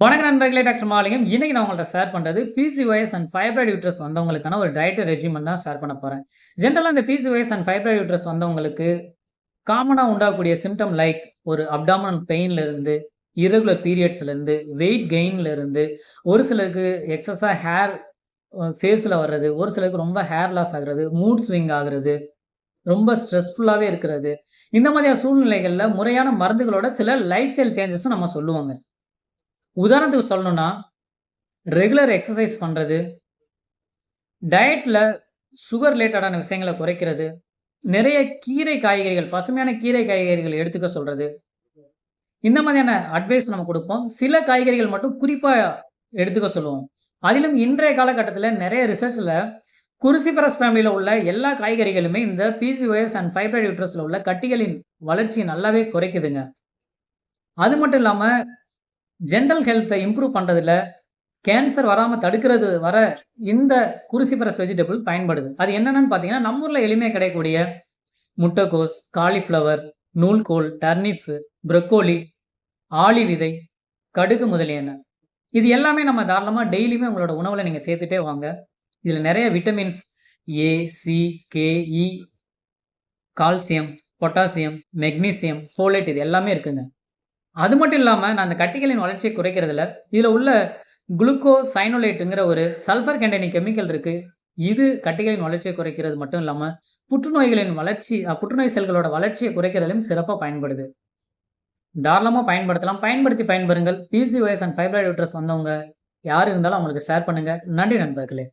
வணக்கம் நண்பர்களே டாக்டர் மாலிகம் இன்னைக்கு நான் உங்கள்ட்ட ஷேர் பண்றது பிசிஓஎஸ் அண்ட் ஃபைப்ராய்டு யூட்ரஸ் வந்தவங்களுக்கான ஒரு டயட் ரெஜிமெண்ட் தான் ஷேர் பண்ண போறேன். ஜென்ரலா இந்த பிசிஓஎஸ் அண்ட் ஃபைப்ராய்டு யூட்ரஸ் வந்தவங்களுக்கு காமனா உண்டாகக்கூடிய சிம்டம் லைக் ஒரு அப்டாமன் பெயின்ல இருந்து இரகுலர் பீரியட்ஸ்ல இருந்து வெயிட் கெயின்ல இருந்து ஒரு சிலருக்கு எக்ஸஸாக ஹேர் ஃபேஸில் வர்றது ஒரு சிலருக்கு ரொம்ப ஹேர் லாஸ் ஆகுறது மூட் ஸ்விங் ஆகுறது ரொம்ப ஸ்ட்ரெஸ்ஃபுல்லாகவே இருக்கிறது. இந்த மாதிரியான சூழ்நிலைகளில் முறையான மருந்துகளோட சில லைஃப் ஸ்டைல் சேஞ்சஸும் நம்ம சொல்லுவாங்க. உதாரணத்துக்கு சொல்லணும்னா ரெகுலர் எக்ஸசைஸ் பண்ணுறது டயட்டில் சுகர் ரிலேட்டடான விஷயங்களை குறைக்கிறது நிறைய கீரை காய்கறிகள் பசுமையான கீரை காய்கறிகள் எடுத்துக்க சொல்கிறது இந்த மாதிரியான அட்வைஸ் நம்ம கொடுப்போம். சில காய்கறிகள் மட்டும் குறிப்பாக எடுத்துக்க சொல்லுவோம். அதிலும் இன்றைய காலகட்டத்தில் நிறைய ரிசர்ச்சில் குருசிபரஸ் ஃபேமிலியில் உள்ள எல்லா காய்கறிகளுமே இந்த பிசிஓஎஸ் அண்ட் ஃபைப்ரைட் யூட்ரஸில் உள்ள கட்டிகளின் வளர்ச்சியை நல்லாவே குறைக்குதுங்க. அது மட்டும் இல்லாமல் ஜென்ரல் ஹெல்த்தை இம்ப்ரூவ் பண்ணுறதுல கேன்சர் வராமல் தடுக்கிறது வர இந்த குருசிபரஸ் வெஜிடபிள் பயன்படுது. அது என்னென்னு பார்த்தீங்கன்னா நம்ம ஊரில் எளிமையாக கிடைக்கக்கூடிய முட்டைக்கோஸ் காலிஃப்ளவர் நூல்கோல் டர்னிஃபு ப்ரொக்கோலி ஆளி விதை கடுகு முதலியன. இது எல்லாமே நம்ம தாராளமாக டெய்லியுமே உங்களோட உணவில் நீங்கள் சேர்த்துட்டே வாங்க. இதில் நிறைய vitamins A C K E calcium potassium magnesium folate இது எல்லாமே இருக்குங்க. அது மட்டும் இல்லாமல் நான் அந்த கட்டிகளின் வளர்ச்சியை குறைக்கிறதுல இதில் உள்ள குளுக்கோ சைனோலேட்டுங்கிற ஒரு சல்ஃபர் கண்டனி கெமிக்கல் இருக்குது இது கட்டிகளின் வளர்ச்சியை குறைக்கிறது மட்டும் இல்லாமல் புற்றுநோய்களின் வளர்ச்சி புற்றுநோய் செல்களோட வளர்ச்சியை குறைக்கிறதுலையும் சிறப்பாக பயன்படுது. தாராளமாக பயன்படுத்தலாம். பயன்படுத்தி பயன்பெறுங்கள். பிசிஓஎஸ் அண்ட் ஃபைப்ராய்ட் யூட்ரஸ் வந்தவங்க யார் இருந்தாலும் அவங்களுக்கு ஷேர் பண்ணுங்கள் நன்றி நண்பர்களே.